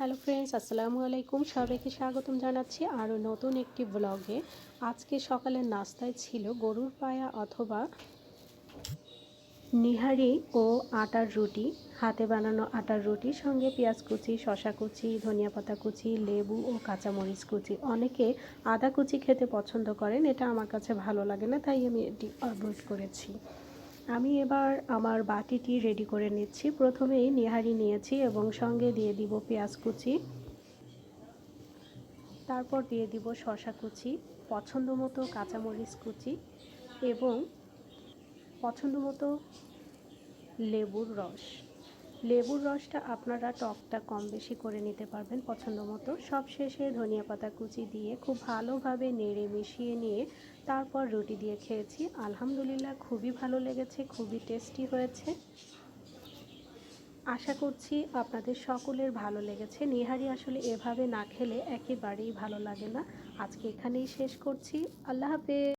Hello friends, আসসালামু আলাইকুম। সবাইকে স্বাগতম জানাচ্ছি আরও নতুন একটি ব্লগে। আজকে সকালের নাস্তায় ছিল গরুর পায়া অথবা নিহারি ও আটার রুটি। হাতে বানানো আটার রুটির সঙ্গে পেঁয়াজ কুচি শশা কুচি, ধনিয়া পাতা কুচি, লেবু ও কাঁচামরিচ কুচি। অনেকে আদা কুচি খেতে পছন্দ করেন, এটা আমার কাছে ভালো লাগে না, তাই আমি এটি অ্যাভয়েড করেছি। আমি এবার আমার বাটিটি রেডি করে নিচ্ছি। প্রথমেই নিহারি নিয়েছি এবং সঙ্গে দিয়ে দিব পেঁয়াজ কুচি। তারপর দিয়ে দিব শশা কুচি পছন্দ মতো কাঁচামরিচ কুচি এবং পছন্দ মতো লেবুর রস। লেবুর রসটা আপনারা টকটা কম বেশি করে নিতে পারবেন পছন্দ মতো। সব শেষে ধনিয়া পাতা কুচি দিয়ে খুব ভালোভাবে নেড়ে মিশিয়ে নিয়ে তারপর রুটি দিয়ে খেয়েছি। আলহামদুলিল্লাহ খুবই ভালো লেগেছে, খুবই টেস্টি হয়েছে। আশা করছি আপনাদের সকলের ভালো লেগেছে। নিহারি আসলে এভাবে না খেলে একেবারেই ভালো লাগে না। আজকে এখানেই শেষ করছি। আল্লাহ হাফেজ।